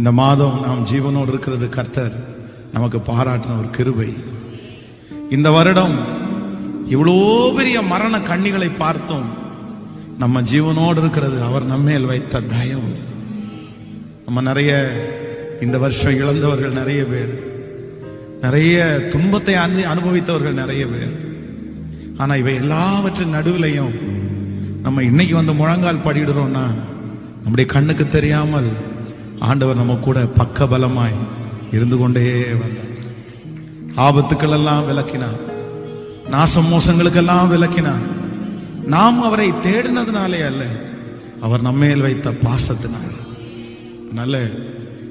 இந்த மாதம் நாம் ஜீவனோடு இருக்கிறது கர்த்தர் நமக்கு பாராட்டின ஒரு கிருபை. இந்த வருடம் இவ்வளோ பெரிய மரண கண்ணிகளை பார்த்தோம் நம்ம ஜீவனோடு இருக்கிறது. அவர் நம்மேல் வைத்த தயவு. நம்ம நிறைய இந்த வருஷம் இழந்தவர்கள் நிறைய பேர். நிறைய துன்பத்தை அணி அனுபவித்தவர்கள் நிறைய பேர். ஆனால் இவை எல்லாவற்றின் நடுவிலையும் நம்ம இன்னைக்கு வந்து முழங்கால் படிடுறோம்னா நம்முடைய கண்ணுக்கு தெரியாமல் ஆண்டவர் நம்ம கூட பக்கபலமாய் இருந்து கொண்டே வந்தார். ஆபத்துக்கள் எல்லாம் விளக்கினார். நாச மோசங்களுக்கெல்லாம் விளக்கினார். நாம் அவரை தேடினதுனாலே அல்ல அவர் நம்மேல் வைத்த பாசத்தினால். நல்ல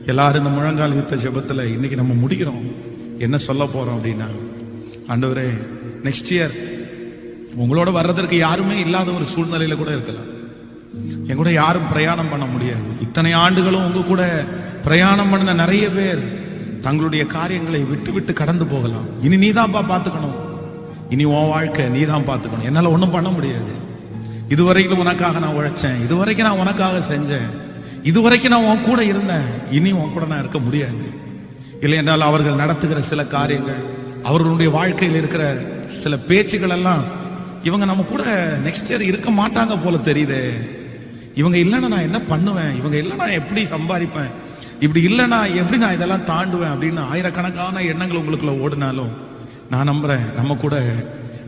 எல்லாரும் இந்த முழங்கால் வித்த ஜபத்தில் இன்னைக்கு நம்ம முடிக்கிறோம். என்ன சொல்ல போறோம் அப்படின்னா ஆண்டவரே நெக்ஸ்ட் இயர் உங்களோட வர்றதற்கு யாருமே இல்லாத ஒரு சூழ்நிலையில கூட இருக்கலாம். என் கூட யாரும் பிரயாணம் பண்ண முடியாது. இத்தனை ஆண்டுகளும் உங்க கூட பிரயாணம் பண்ண நிறைய பேர் தங்களுடைய காரியங்களை விட்டு விட்டு கடந்து போகலாம். இனி நீதான்ப்பா பார்த்துக்கணும். இனி உன் வாழ்க்கை நீ தான் பார்த்துக்கணும். என்னால ஒன்றும் பண்ண முடியாது. இதுவரைக்கும் உனக்காக நான் உழைச்சேன். இதுவரைக்கும் நான் உனக்காக செஞ்சேன். இதுவரைக்கும் நான் உன் கூட இருந்தேன். இனி உன் கூட நான் இருக்க முடியாது. இல்லை என்றால் அவர்கள் நடத்துகிற சில காரியங்கள் அவர்களுடைய வாழ்க்கையில் இருக்கிற சில பேச்சுகள் எல்லாம் இவங்க நம்ம கூட நெக்ஸ்ட் இயர் இருக்க மாட்டாங்க போல தெரியுதே. இவங்க இல்லைன்னா நான் என்ன பண்ணுவேன்? இவங்க இல்லைன்னா எப்படி சம்பாதிப்பேன்? இப்படி இல்லைன்னா எப்படி நான் இதெல்லாம் தாண்டுவேன் அப்படின்னு ஆயிரக்கணக்கான எண்ணங்கள் உங்களுக்குள்ள ஓடினாலும் நான் நம்புறேன் நம்ம கூட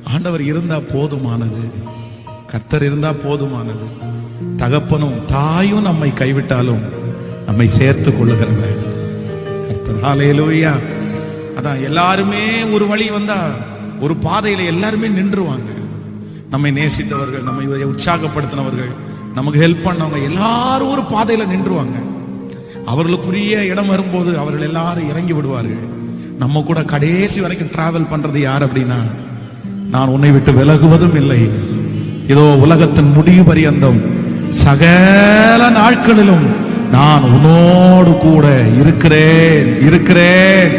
ஆண்டவர் இருந்தா போதுமானது. கர்த்தர் இருந்தா போதுமானது. தகப்பனும் தாயும் நம்மை கைவிட்டாலும் நம்மை சேர்த்து கொள்ளுகிறவர். கர்த்தர் அதான் எல்லாருமே ஒரு வழி வந்தா ஒரு பாதையில எல்லாருமே நின்றுவாங்க. நம்மை நேசித்தவர்கள் நம்மை உற்சாகப்படுத்தினவர்கள் நமக்கு ஹெல்ப் பண்ணவங்க எல்லாரும் ஒரு பாதையில நின்றுவாங்க. அவர்களுக்குரிய இடம் வரும்போது அவர்கள் எல்லாரும் இறங்கி விடுவார்கள். நம்ம கூட கடைசி வரைக்கும் டிராவல் பண்றது யார் அப்படின்னா நான் உன்னை விட்டு விலகுவதும் இல்லை. ஏதோ உலகத்தின் முடிவு பரியந்தம். சகல நாட்களிலும் நான் உன்னோடு கூட இருக்கிறேன் இருக்கிறேன்.